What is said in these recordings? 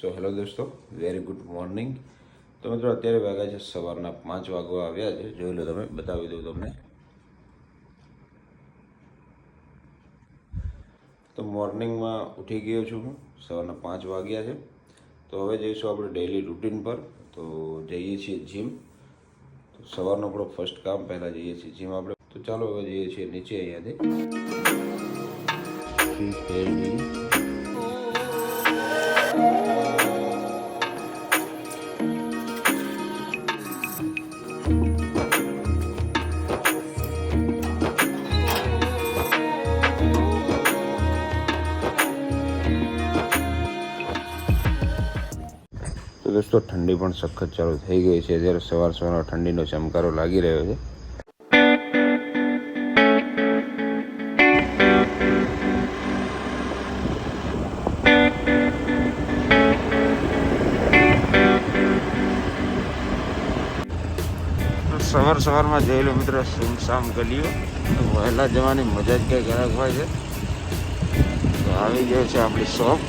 સો hello દોસ્તો. Very good morning તો મિત્રો, અત્યારે વાગ્યા છે સવારના પાંચ વાગવા આવ્યા છે. જોઈ લો તમે, બતાવી દઉં તમને. તો મોર્નિંગમાં ઉઠી ગયો છું હું. સવારના પાંચ વાગ્યા છે. તો હવે જઈશું આપણે ડેઈલી રૂટીન પર. તો જઈએ છીએ જીમ તો સવારનો આપણો ફર્સ્ટ કામ, પહેલાં જઈએ છીએ જીમ આપણે. તો ચાલો હવે જઈએ છીએ નીચે અહીંયાથી. તો દોસ્તો ઠંડી પણ સખત ચાલુ થઈ ગઈ છે. જ્યારે સવાર સવારમાં ઠંડીનો ચમકારો લાગી રહ્યો છે. સવાર સવારમાં જઈ લો મિત્રો, સુમસામ ગલીઓ. વહેલા જવાની મજા જ કંઈક અલગ હોય છે. તો આવી ગયો છે આપણી શોપ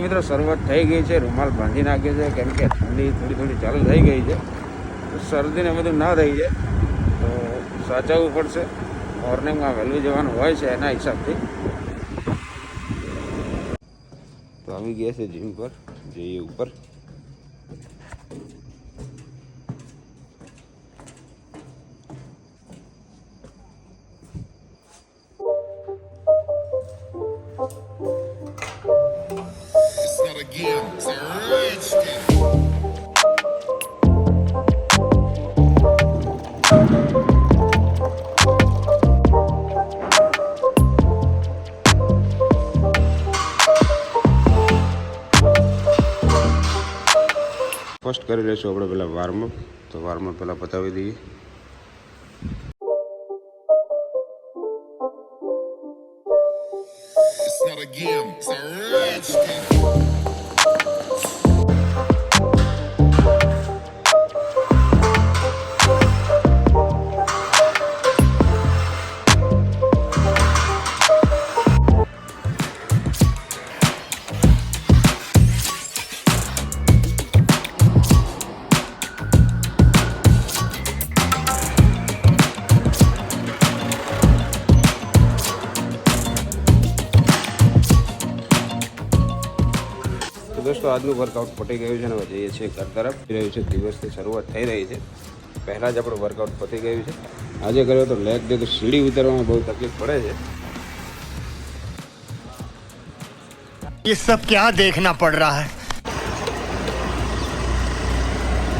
મિત્રો, શરૂઆત થઈ ગઈ છે. રૂમાલ બાંધી નાખ્યો છે. કેમ કે ઠંડી થોડી થોડી ચાલુ થઈ ગઈ છે. શરદીને બધું ના થઈ જાય. તો સાચવવું પડશે. મોર્નિંગમાં વહેલું જવાનું હોય છે એના હિસાબથી. તો આવી ગયા છે જીમ પર. જઈએ ઉપર. કરી લઈશું આપણે પહેલાં વાર્મઅપ તો વાર્મઅપ પહેલાં પતાવી દઈએ. દોસ્તો આજનું વર્કઆઉટ પતી ગયું છે ને હવે જઈએ છીએ ઘર તરફ જઈ રહ્યું છે દિવસની શરૂઆત થઈ રહી છે પહેલાં જ આપણું વર્કઆઉટ પતી ગયું છે આજે કર્યો તો લેગ ડે તો સીડી ઉતરવામાં બહુ તકલીફ પડે છે ये सब क्या देखना पड़ रहा है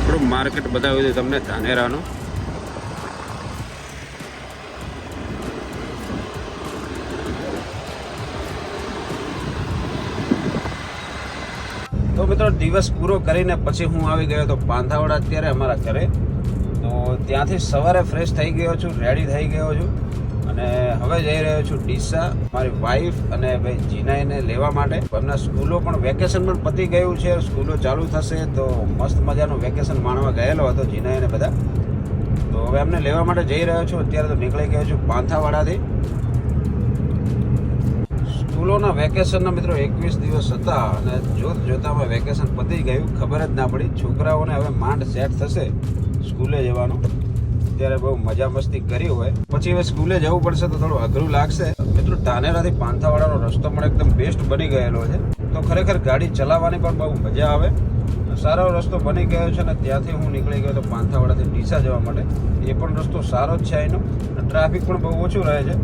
થોડું માર્કેટ બતાવ્યું છે તમને ધાનેરાનું તો મિત્રો દિવસ પૂરો કરીને પછી હું આવી ગયો તો પાંધાવડા અત્યારે અમારા ઘરે. તો ત્યાંથી સવારે ફ્રેશ થઈ ગયો છું રેડી થઈ ગયો છું. અને હવે જઈ રહ્યો છું ડીસા, મારી વાઈફ અને ભાઈ જીનાઈને લેવા માટે. એમના સ્કૂલો પણ વેકેશન પણ પતી ગયું છે, સ્કૂલો ચાલુ થશે તો મસ્ત મજાનું વેકેશન માણવા ગયેલો હતો જીનાઈને બધા. તો હવે એમને લેવા માટે જઈ રહ્યો છું, અત્યારે તો નીકળી ગયો છું પાંથાવાડાથી સ્કૂલોના વેકેશનના મિત્રો એકવીસ દિવસ હતા અને જોત જોતામાં વેકેશન પતી ગયું. ખબર જ ના પડી. છોકરાઓને હવે માંડ સેટ થશે સ્કૂલે જવાનું. ત્યારે બહુ મજા મસ્તી કરી હોય. પછી હવે સ્કૂલે જવું પડશે તો થોડું અઘરું લાગશે. મિત્રો, ધાનેરાથી પાંથાવાડાનો રસ્તો પણ એકદમ બેસ્ટ બની ગયેલો છે. તો ખરેખર ગાડી ચલાવવાની પણ બહુ મજા આવે. સારો રસ્તો બની ગયો છે અને ત્યાંથી હું નીકળી ગયો તો પાંથાવાડાથી ડીસા જવા માટે. એ પણ રસ્તો સારો જ છે એનો ટ્રાફિક પણ બહુ ઓછું રહે છે.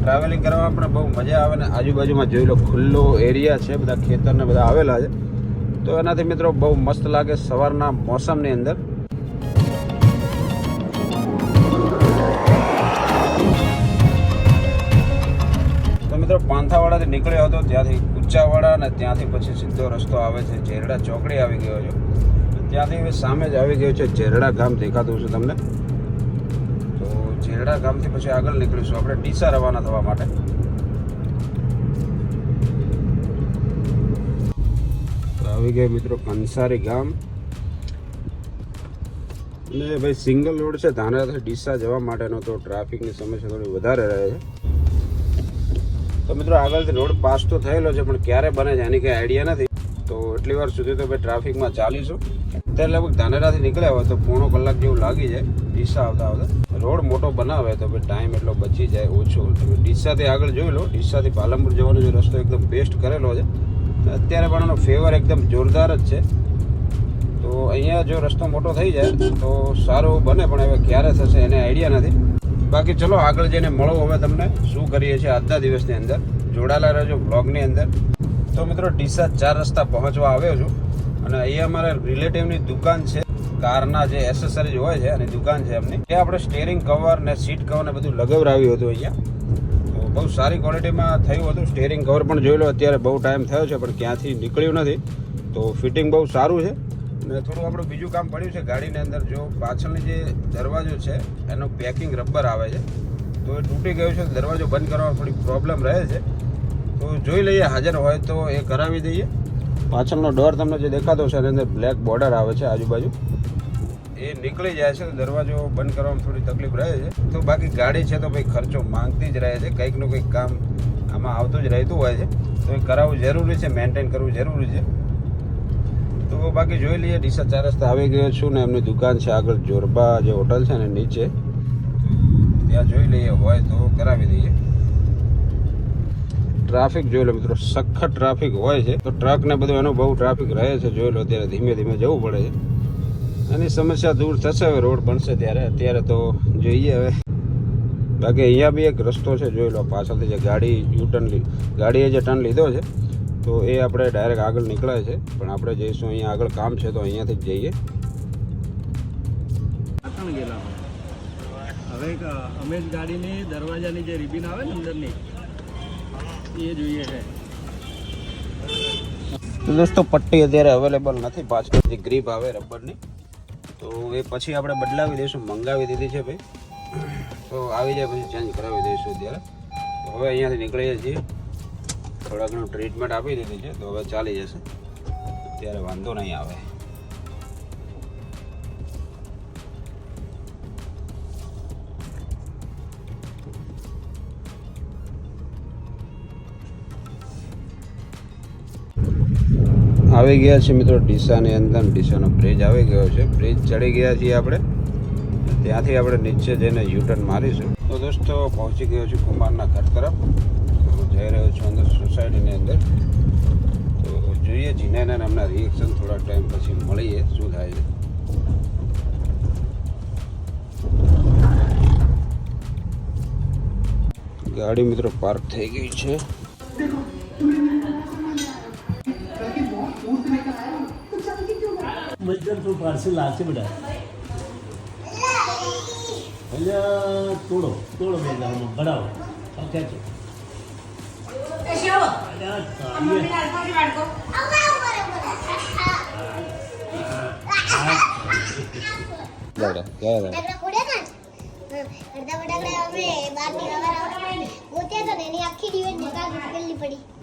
ટ્રાવેલિંગ કરવામાં પણ બહુ મજા આવે ને આજુબાજુમાં જોઈ લો ખુલ્લો એરિયા છે, બધા ખેતરને બધા આવેલા છે. તો એનાથી મિત્રો બહુ મસ્ત લાગે સવારના મોસમની અંદર. તો મિત્રો પાંથાવાડાથી નીકળ્યો હતો, ત્યાંથી ઉચ્ચાવાડા અને ત્યાંથી પછી સીધો રસ્તો આવે છે ઝેરડા ચોકડી આવી ગયો છે. ત્યાંથી સામે જ આવી ગયો છે ઝેરડા ગામ, દેખાતું છે તમને. તો ઝેરડા ગામથી પછી આગળ નીકળીશું. આપણે ડીસા રવાના થવા માટે. આવી ગયા મિત્રો કંસારી ગામ. અને ભાઈ સિંગલ રોડ છે, ધાનેરાથી ડીસા જવા માટેનો તો ટ્રાફિકની સમસ્યા થોડી વધારે રહે છે. તો મિત્રો આગળથી રોડ પાસ તો થયેલો છે, પણ ક્યારે બને છે એની કંઈ આઈડિયા નથી. તો એટલી વાર સુધી તો ભાઈ ટ્રાફિકમાં ચાલીશું. અત્યારે લગભગ ધાનેરાથી નીકળ્યા હોય તો પોણો કલાક જેવું લાગી જાય ડીસા આવતા આવતા. રોડ મોટો બનાવે તો ભાઈ ટાઈમ એટલો બચી જાય ઓછો. તમે ડીસાથી આગળ જોઈ લો, ડીસાથી પાલનપુર જવાનો જે રસ્તો એકદમ બેસ્ટ કરેલો છે. અત્યારે પણ એનો ફેવર એકદમ જોરદાર જ છે. તો અહીંયા જો રસ્તો મોટો થઈ જાય, તો સારું બને, પણ હવે ક્યારે થશે એને આઈડિયા નથી. બાકી ચલો આગળ જઈને મળો હવે તમને શું કરીએ છીએ આજના દિવસની અંદર. જોડાયેલા રહેજો બ્લોગની અંદર. તો મિત્રો, ડીસા ચાર રસ્તા પહોંચવા આવ્યો છું. અને અહીંયા અમારા રિલેટિવની દુકાન છે. કારના જે એસેસરીઝ હોય છે અને દુકાન છે એમની, એ આપણે સ્ટેરિંગ કવર ને સીટ કવર ને બધું લગાવરાવ્યું હતું અહીંયા. તો બહુ સારી ક્વોલિટીમાં થયું હતું. સ્ટેરિંગ કવર પણ જોઈ લો, અત્યારે બહુ ટાઈમ થયો છે, પણ ક્યાંથી નીકળ્યું નથી. તો ફિટિંગ બહુ સારું છે. ને થોડું આપણું બીજું કામ પડ્યું છે, ગાડીની અંદર જો પાછળની જે દરવાજો છે, એનો પેકિંગ રબર આવે છે. તો એ તૂટી ગયું છે, દરવાજો બંધ કરવામાં થોડી પ્રોબ્લેમ રહે છે. તો જોઈ લઈએ, હાજર હોય તો એ કરાવી દઈએ. પાછળનો ડોર તમને જે દેખાતો છે, એની અંદર બ્લેક બોર્ડર આવે છે આજુબાજુ. એ નીકળી જાય છે તો દરવાજો બંધ કરવામાં થોડી તકલીફ રહે છે. તો બાકી ગાડી છે તો ભાઈ ખર્ચો માંગતી જ રહે છે કંઈકનું કંઈક કામ આમાં આવતું જ રહેતું હોય છે. તો એ કરાવવું જરૂરી છે મેન્ટેન કરવું જરૂરી છે. તો બાકી જોઈ લઈએ, ડીસા ચાર રસ્તા આવી ગયો છું ને એમની દુકાન છે આગળ જોરબા જે હોટલ છે ને નીચે. ત્યાં જોઈ લઈએ, હોય તો કરાવી દઈએ. ટ્રાફિક જોઈ લો મિત્રો, સખત ટ્રાફિક હોય છે. તો ટ્રક ને બધું એનું બહુ ટ્રાફિક રહે છે, જોઈ લો ત્યારે ધીમે ધીમે જવું પડે છે. એની સમસ્યા દૂર થશે હવે, રોડ બનશે ત્યારે. અત્યારે તો જોઈએ હવે. બાકી અહીંયા બી એક રસ્તો છે, જોઈ લો પાછળથી જે ગાડી યુ ટર્ન ગાડીએ જે ટર્ન લીધો છે, તો એ આપણે ડાયરેક્ટ આગળ નીકળાય છે. પણ આપણે જઈશું અહીંયા આગળ, કામ છે તો અહીંયાથી જ જઈએ. હવે અમે જ ગાડીની દરવાજાની જે રિબિન આવે ને અંદરની એ જોઈએ છે. તો દોસ્તો, પટ્ટી અત્યારે અવેલેબલ નથી, પાછળ જે ગ્રીપ આવે રબરની, તો એ પછી આપણે બદલાવી દઈશું, મંગાવી દીધી છે ભાઈ. તો આવી જાય, પછી ચેન્જ કરાવી દઈશું અત્યારે. હવે અહીંયાથી નીકળીએ છીએ. થોડા ઘણું ટ્રીટમેન્ટ આપી દીધી છે, તો હવે ચાલી જશે. અત્યારે વાંધો નહીં આવે. આવી ગયા છે મિત્રો. ડીસાની અંદર, ડીસાનો બ્રિજ આવી ગયો છે. બ્રિજ ચડી ગયા છીએ આપણે. ત્યાંથી આપણે નીચે જઈને યુટર્ન મારીશું. તો દોસ્તો, પહોંચી ગયો છું કુમારના ઘર તરફ. હું જઈ રહ્યો છું અંદર સોસાયટીની અંદર. તો જોઈએ જીનાના એમના રિએક્શન થોડા ટાઈમ પછી મળીએ. શું થાય છે? ગાડી મિત્રો પાર્ક થઈ ગઈ છે. મજદૂર તો પાર્સલ લાવશે બધા. અહીંયા તોડો તોડો બે ગામમાં ભરાવો. ખેંચો અલ્યા,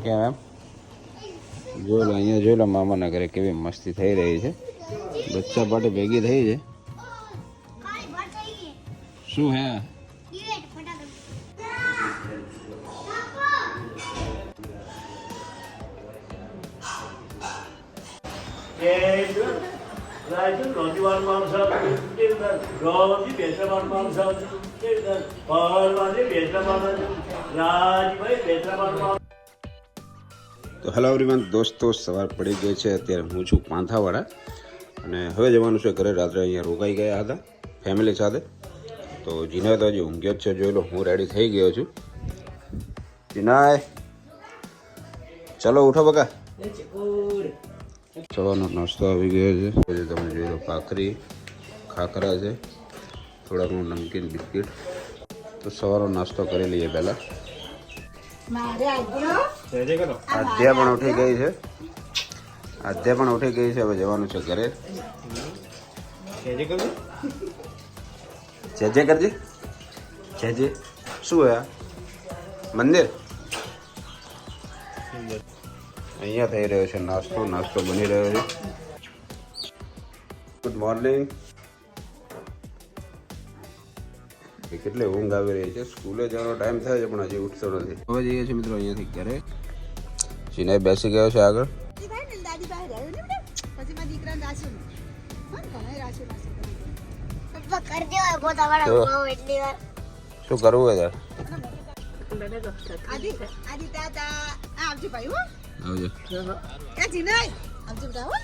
કેમ જોઈ લો અહીંયા જોઈ લો મામાના ઘરે કેવી મસ્તી થઈ રહી છે. બચ્ચા પાટે ભેગી થઈ છે કાળી ભાત થઈ ગઈ શું હે દિવેટ ફટાકડા રાજુ રોજવારમાં આવશે રોજી બેસવામાં આવશે પરવાની બેસવામાં રાજભાઈ બેસવામાં તો હેલો એવરીવન દોસ્તો, સવાર પડી ગઈ છે. અત્યારે હું છું પાંથાવાળા અને હવે જવાનું છે ઘરે. રાત્રે અહીંયા રોકાઈ ગયા હતા ફેમિલી સાથે. તો જીનાય તો હજી ઊંઘ્યો જ છે. જોઈ લો હું રેડી થઈ ગયો છું. જીનાય ચલો ઉઠો બકા. સવારનો નાસ્તો આવી ગયો છે. પછી તમે જોઈ લો ભાખરી ખાખરા છે. થોડાક નમકીન બિસ્કિટ. તો સવારનો નાસ્તો કરી લઈએ પહેલાં. આજે પણ ઉઠી ગઈ છે. આજે પણ ઉઠી ગઈ છે હવે જવાનું છે ઘરે. જેજે કરજે. જેજે શું હે મંદિર? અહીંયા થઈ રહ્યો છે નાસ્તો. નાસ્તો બની રહ્યો છે. ગુડ મોર્નિંગ કેટલી ઊંઘ આવી રહી છે. સ્કૂલે જવાનો ટાઈમ થયો છે પણ હજી ઉઠતો નથી. હવે જઈએ છીએ મિત્રો અહીંયાથી ઘરે. સિનાઈ બેસી ગયો છે આગળ. શું કરવું હોય તાર? આવજો ભાઈ હો. આવજો. ક્યાં જીનાય આવજો બધા